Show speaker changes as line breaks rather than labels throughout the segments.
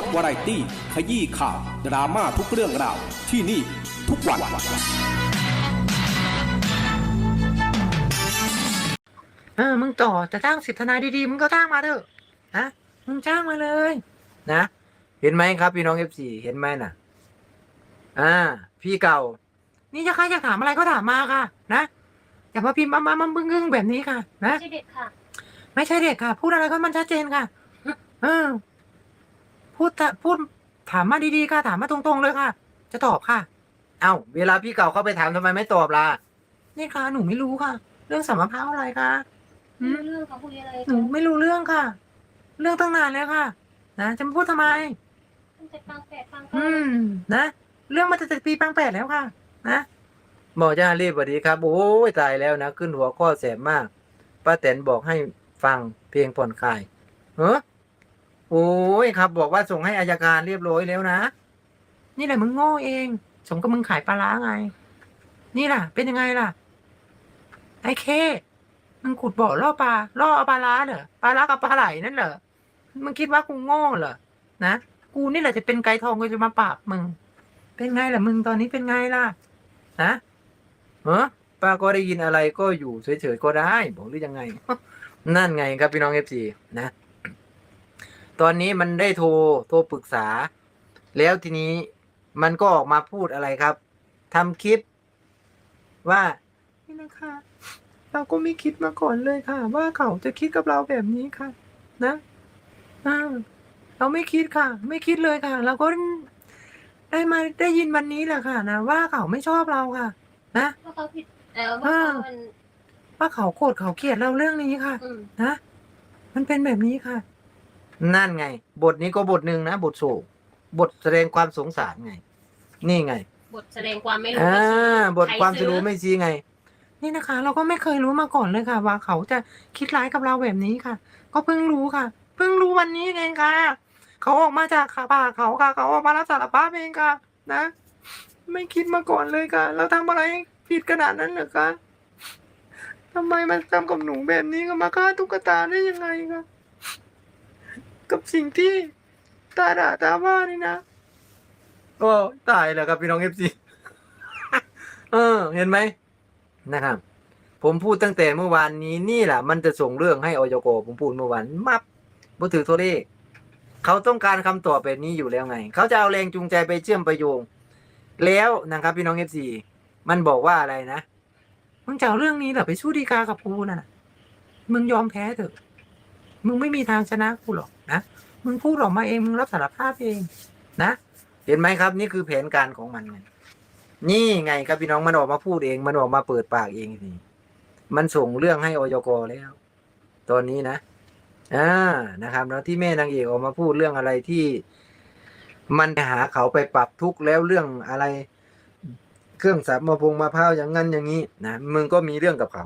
สวาไรตี้ ขยี้ข่าว ดราม่าทุกเรื่องราว ที่นี่ทุกวัน
เออ มึงต่อจะจ้างสิบทนายดีๆ มึงก็จ้างมาเถอะนะมึงจ้างมาเลย นะ เห็นไหมครับพี่น้องเอฟซีเห็นไหมน่ะ อ่า พี่เก่า นี่จะใครอยากถามอะไรก็ถามมาค่ะ นะอย่ามาพิมพ์มามามาบึ้งกึ้งแบบนี้ค่ะ นะ
ไม่ใช่เด็กค่ะ
ไม่ใช่เด็กค่ะ พูดอะไรก็มันชัดเจนค่ะ เออ พูดแต่พูดถามมาดีๆค่ะ ถามมาตรงๆเลยค่ะ จะตอบค่ะ เอ้าเวลาพี่เก่าเข้าไปถามทำไมไม่ตอบล่ะนี่ค่ะ หนูไม่รู้ค่ะ เรื่องสมรภาพอะไรคะ
ไม่รู้เรื่องเขาคุยอะไร
หนูไม่รู้เรื่องค่ะ เรื่องตั้งนานแล้วค่ะ นะจะมาพูดทำไม
ตั้งแต่ฟังแปดฟัง
อื
เก้าม
นะ เรื่องมาตั้งแต่ปีปังแปดแล้วค่ะ นะหมอจ้ารีบสวัสดีครับ โอ้ยตายแล้วนะ ขึ้นหัวข้อแสบมากป้าแตนบอกให้ฟังเพลงผ่อนคลายเออ โอ้ยครับ บอกว่าส่งให้อายการเรียบร้อยแล้วนะ นี่แหละมึงโง่เอง สมกับมึงขายปลาร้าไง นี่ล่ะ เป็นยังไงล่ะ ไอ้เคมึงขุดบ่อล่อปลาล่อเอาปลาร้าเหรอปลาร้ากับปลาไหลนั่นเหรอมึงคิดว่ากูโง่เหรอนะกูนี่แหละจะเป็นไก่ทองกูจะมาปราบมึง เป็นไงล่ะมึงตอนนี้เป็นไงล่ะนะเออป้าก็ได้ยินอะไรก็อยู่เฉยๆก็ได้ บอกหรือยังไง นั่นไงครับพี่น้องเอฟซีนะ ตอนนี้มันได้โทรโทรปรึกษา แล้วทีนี้มันก็ออกมาพูดอะไรครับทำคลิป ว่านี่นะคะ เราก็ไม่คิดมาก่อนเลยค่ะ ว่าเขาจะคิดกับเราแบบนี้ค่ะ นะอ่าเราไม่คิดค่ะ ไม่คิดเลยค่ะ เราก็ได้มาได้ยินวันนี้แหละค่ะนะว่าเขาไม่ชอบเราค่ะ นะ
ว่าเขาผิดเออว่าเขามัน
ว่าเขาโกรธเขาเกลียดเราเรื่องนี้ค่ะ
อืม
นะ มันเป็นแบบนี้ค่ะ นั่นไง บทนี้ก็บทหนึ่งนะ บทโศกบทแสดงความสงสารไง นี่ไง
บทแสดงความไม่รู้
อ่า
ไม่ชี้
บทความ
ใร
จะ
ซื้อ
รู้ไม่ชี้ไง นี่นะคะ เราก็ไม่เคยรู้มาก่อนเลยค่ะ ว่าเขาจะคิดร้ายกับเราแบบนี้ค่ะ ก็เพิ่งรู้ค่ะ เพิ่งรู้วันนี้เองค่ะ เขาออกมาจากขาป่าเขาค่ะ เขาออกมารับสารภาพเองค่ะ นะ ไม่คิดมาก่อนเลยค่ะ เราทำอะไรผิดขนาดนั้นเหรอคะทำไมมันทำกับหนูแบบนี้ก็มาฆ่าตุ๊กตาได้ยังไงคะ กับสิ่งที่ตาด่าตาว่านี่นะโอ้ตายแล้วครับพี่น้องเอฟซีเออ เห็นไหมนะครับ ผมพูดตั้งแต่เมื่อวานนี้นี่แหละมันจะส่งเรื่องให้ออยโกผมพูดเมื่อวานมับบ่ถือโทษเลขเขาต้องการคำตอบแบบนี้อยู่แล้วไง เขาจะเอาแรงจูงใจไปเชื่อมไปโยง แล้วนะครับพี่น้องเอฟซีมันบอกว่าอะไรนะมึงจะเอาเรื่องนี้เหรอไปสู้ดีกากับกูน่ะมึงยอมแพ้เถอะ มึงไม่มีทางชนะกูหรอก นะมึงพูดออกมาเองมึงรับสารภาพเอง นะ เห็นไหมครับ นี่คือแผนการของมันนี่ไงครับพี่น้องมันออกมาพูดเอง มันออกมาเปิดปากเองทีมันส่งเรื่องให้อยกแล้ว ตอนนี้นะอ่านะครับแล้วที่แม่นางเอกออกมาพูดเรื่องอะไรที่ มันหาเขาไปปรับทุกข์แล้วเรื่องอะไร เครื่องสับมาพงมาพร้าวอย่างนั้นอย่างนี้นะมึงก็มีเรื่องกับเขา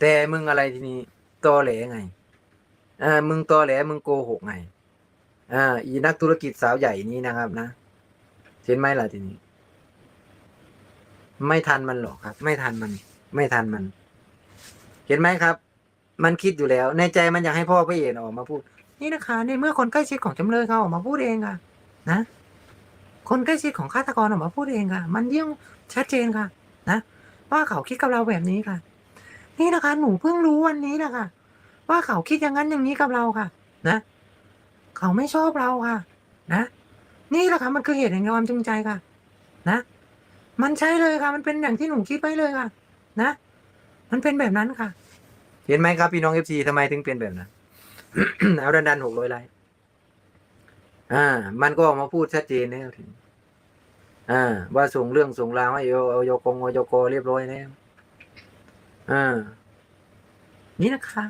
แต่มึงอะไรทีนี้ตอแหลไง อ่ามึงตอแหลมึงโกหกไงอ่า อีนักธุรกิจสาวใหญ่นี้นะครับนะเห็นไหมล่ะทีนี้ ไม่ทันมันหรอกครับ ไม่ทันมัน ไม่ทันมัน เห็นไหมครับ มันคิดอยู่แล้ว ในใจมันอยากให้พ่อพระเอกออกมาพูด นี่นะคะในเมื่อคนใกล้ชิดของจำเลยเขาออกมาพูดเองค่ะ นะคนใกล้ชิดของฆาตกรออกมาพูดเองค่ะ มันยิ่งชัดเจนค่ะ นะว่าเขาคิดกับเราแบบนี้ค่ะ นี่นะคะ หนูเพิ่งรู้วันนี้แหละค่ะ ว่าเขาคิดอย่างนั้นอย่างนี้กับเราค่ะ นะ เขาไม่ชอบเราค่ะ นะนี่แหละค่ะมันคือเหตุแห่งความจงใจค่ะ นะ มันใช่เลยค่ะ มันเป็นอย่างที่หนูคิดไว้เลยค่ะ นะ มันเป็นแบบนั้นค่ะ เห็นไหมครับพี่น้องเอฟซีทำไมถึงเป็นแบบนั้นเอาดันดันหกร้อยไลค์อ่า มันก็ออกมาพูดชัดเจนแล้วทีนี้อ่า ว่าส่งเรื่องส่งราวให้โยโยกงโยโกเรียบร้อยแล้วอ่านี่นะคะ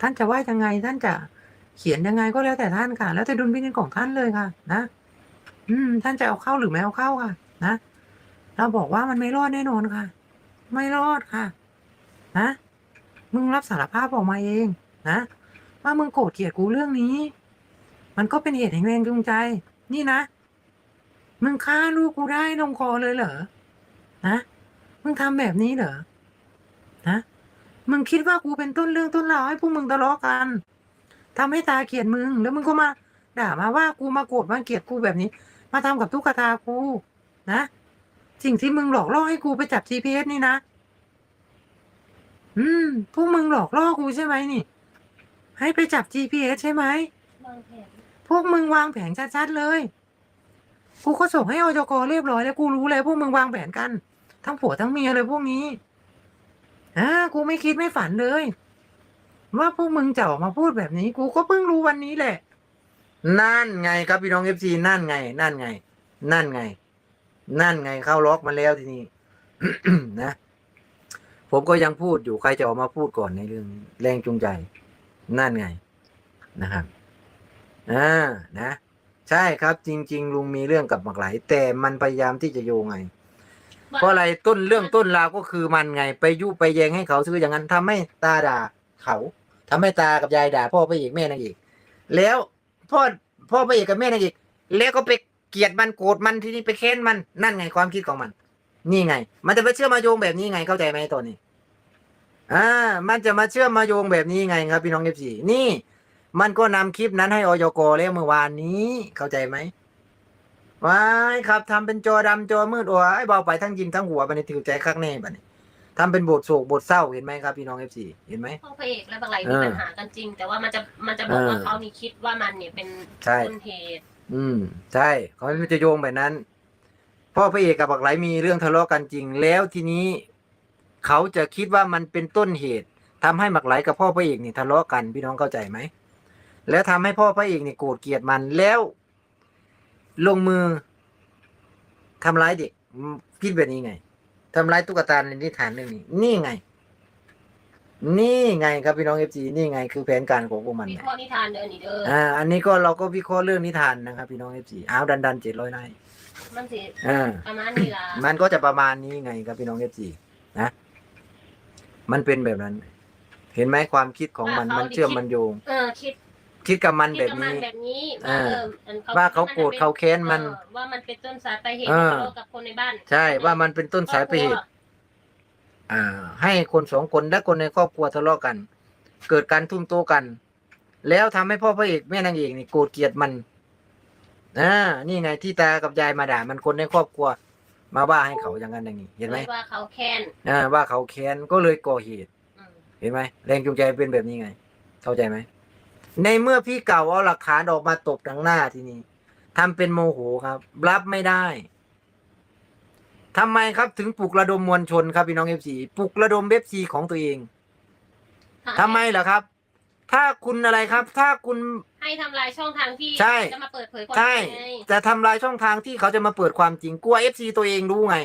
ท่านจะว่ายังไง ท่านจะเขียนยังไงก็แล้วแต่ท่านค่ะ แล้วแต่ดุลพินิจของท่านเลยค่ะ นะ อืม ท่านจะเอาเข้าหรือไม่เอาเข้าค่ะ นะเราบอกว่ามันไม่รอดแน่นอนค่ะ ไม่รอดค่ะ นะมึงรับสารภาพออกมาเอง นะว่ามึงโกรธเกลียดกูเรื่องนี้ มันก็เป็นเหตุแห่งแรงจูงใจ นี่นะมึงฆ่าลูกกูได้ลงคอเลยเหรอนะมึงทำแบบนี้เหรอนะ มึงคิดว่ากูเป็นต้นเรื่องต้นราวให้พวกมึงทะเลาะกันทำให้ตาเกลียดมึง แล้วมึงก็มา ด่ามาว่ากูมาโกรธมาเกลียดกูแบบนี้ มาทำกับตุ๊กตากูนะสิ่งที่มึงหลอกล่อให้กูไปจับ GPS นี่นะ อืม พวกมึงหลอกล่อกูใช่ไหมนี่ ให้ไปจับ GPS ใช่ไหม
วางแผน
พวกมึงวางแผนชัดๆเลย กูก็ส่งให้อจกเรียบร้อยแล้วกูรู้เลยพวกมึงวางแผนกัน ทั้งผัวทั้งเมียเลยพวกนี้ อ่ากูไม่คิดไม่ฝันเลย ว่าพวกมึงจะออกมาพูดแบบนี้ กูก็เพิ่งรู้วันนี้แหละ นั่นไงครับพี่น้องเอฟซีนั่นไง นั่นไง นั่นไง นั่นไงเข้าล็อกมาแล้วทีนี้นะ ผมก็ยังพูดอยู่ใครจะออกมาพูดก่อนในเรื่องแรงจูงใจ นั่นไงนะครับอ่านะ ใช่ครับจริง ๆ ลุงมีเรื่องกับหมากไหลแต่มันพยายามที่จะโยงไง เพราะอะไรต้นเรื่องต้นราวก็คือมันไง ไปยุไปแยงให้เขาซื้ออย่างนั้นทำให้ตาด่าเขาทำให้ตากับยายด่าพ่อพระเอกแม่นางเอกแล้วพ่อพ่อพระเอกกับแม่นางเอกแล้วก็ไปเกลียดมันโกรธมันทีนี้ไปเค้นมันนั่นไงความคิดของมัน นี่ไง มันจะไปเชื่อมาโยงแบบนี้ไงเข้าใจไหมตัวนี้อ่ามันจะมาเชื่อมาโยงแบบนี้ไงครับพี่น้องเอฟซีนี่ มันก็นำคลิปนั้นให้อยกแล้วเมื่อวานนี้เข้าใจไหม ว้ายครับทำเป็นจอดำจอมืดโอ้ยเบาไปทั้งยิมทั้งหัวบันนี้ถือใจคักแน่บันนี้ทำเป็นบทโศกบทเศร้าเห็นไหมครับพี่น้องเอฟซีเห็นไหม
พ่อพระเอกและบางไรมีปัญหากันจริง แต่ว่ามันจะมันจะบอกว่า
เออ
เขานี่คิดว่ามันเนี่ยเป็น
ใช่
ต้นเหตุ
อืม ใช่เขาไม่จะโยงแบบนั้น พ่อพระเอกกับบักไหลมีเรื่องทะเลาะกันจริง แล้วทีนี้ เขาจะคิดว่ามันเป็นต้นเหตุทำให้บักไหลกับพ่อพระเอกนี่ทะเลาะกันพี่น้องเข้าใจไหมแล้วทำให้พ่อพระเอกนี่โกรธเกลียดมันแล้ว ลงมือทำร้ายเด็กอืมคิดแบบนี้ไงทำร้ายตุ๊กตาในนิทานเรื่องนี้ นี่ไง นี่ไงครับพี่น้องเอฟซีนี่ไง คือแผนการของพวกมัน
วิ
ไง
เคราะห์นิทานเดินนี่เด้อ
อ่า อันนี้ก็เราก็วิเคราะห์เรื่องนิทานนะครับพี่น้องเอฟซีอ้าวดันดันเจ็ดร้อยนาย
มันสิ
อ่า
ประมาณนี้ล่ะ
มันก็จะประมาณนี้ไงครับพี่น้องเอฟซีนะ มันเป็นแบบนั้น เห็นไหมความคิดของมันมันเชื่อมมันโยง
เออคิด
คิดกับมัน
คิด
แบบ
กับมัน
นี้
แบบนี้
อ่า
ว่าเอออัน
ว่าเขาโกรธเขาแค้นมัน
เออว่ามันเป็นต้นสายปลายเหตุ
เออ
ทะเลาะกับคนในบ้าน
ใช่ว่ามันเป็นต้นสายปลายเหตุอ่า ให้คนสองคนและคนในครอบครัวทะเลาะกัน เกิดการทุ่มโตกัน แล้วทำให้พ่อพระเอกแม่นางเอกนี่โกรธเกลียดมันอ่านี่ไงที่ตากับยายมาด่า มันคนในครอบครัว มาว่าให้เขาอย่างนั้นอย่างนี้เห็นไหม
ว่าเขาแค้น
อ่าว่าเขาแค้นก็เลยก่อเหตุ
อืม
เห็นไหมแรงจูงใจเป็นแบบนี้ไง เข้าใจไหม ในเมื่อพี่เก่าเอาหลักฐานออกมาตบดังหน้าทีนี้ทำเป็นโมโหครับ รับไม่ได้ทำไมครับถึงปลุกระดมมวลชนครับพี่น้องเอฟซีปลุกระดมเอฟซีของตัวเองทำไมเหรอครับ ถ้าคุณอะไรครับ ถ้าคุณ
ให้ทำลายช่องทางที่
ใช่
จะมาเปิดเผยความ
ใช่
จริงไง
จะทำลายช่องทางที่เขาจะมาเปิดความจริงกลัวเอฟซีตัวเองรู้ไง